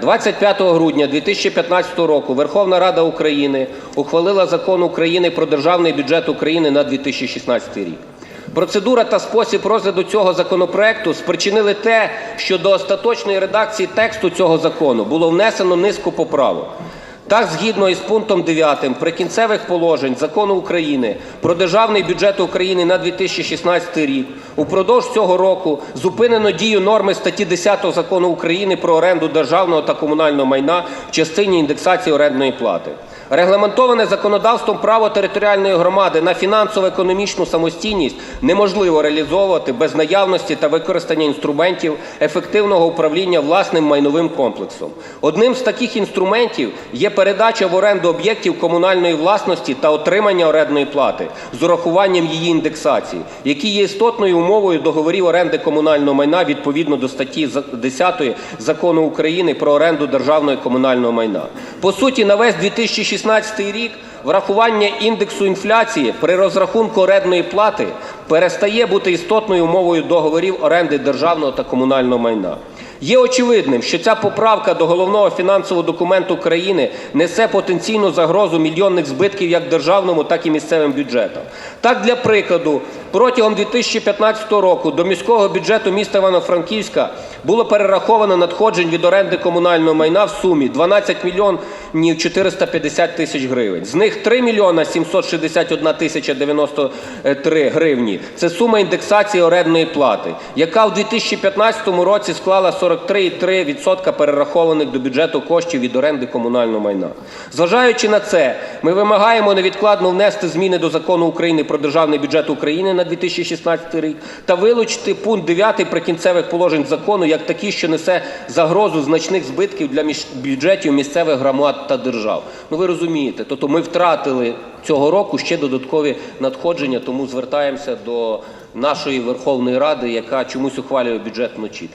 25 грудня 2015 року Верховна Рада України ухвалила закон України про державний бюджет України на 2016 рік. Процедура та спосіб розгляду цього законопроекту спричинили те, що до остаточної редакції тексту цього закону було внесено низку поправок. Так, згідно із пунктом 9 прикінцевих положень Закону України про державний бюджет України на 2016 рік упродовж цього року зупинено дію норми статті 10 Закону України про оренду державного та комунального майна в частині індексації орендної плати. Регламентоване законодавством право територіальної громади на фінансово-економічну самостійність неможливо реалізовувати без наявності та використання інструментів ефективного управління власним майновим комплексом. Одним з таких інструментів є передача в оренду об'єктів комунальної власності та отримання орендної плати з урахуванням її індексації, які є істотною умовою договорів оренди комунального майна відповідно до статті 10 Закону України про оренду державного і комунального майна. По суті, на весь 2016 рік врахування індексу інфляції при розрахунку орендної плати перестає бути істотною умовою договорів оренди державного та комунального майна. Є очевидним, що ця поправка до головного фінансового документу країни несе потенційну загрозу мільйонних збитків як державному, так і місцевим бюджетам. Так, для прикладу, протягом 2015 року до міського бюджету міста Івано-Франківська було перераховано надходжень від оренди комунального майна в сумі 12 мільйонів 450 тисяч гривень. З них 3 мільйона 761 тисяча 93 гривні – це сума індексації орендної плати, яка в 2015 році склала 43,3% перерахованих до бюджету коштів від оренди комунального майна. Зважаючи на це, ми вимагаємо невідкладно внести зміни до Закону України про державний бюджет України на 2016 рік та вилучити пункт 9 прикінцевих положень закону як такий, що несе загрозу значних збитків для бюджетів місцевих громад та держав. Ну ви розумієте, тобто ми втратили цього року ще додаткові надходження, тому звертаємося до нашої Верховної Ради, яка чомусь ухвалює бюджет вночі.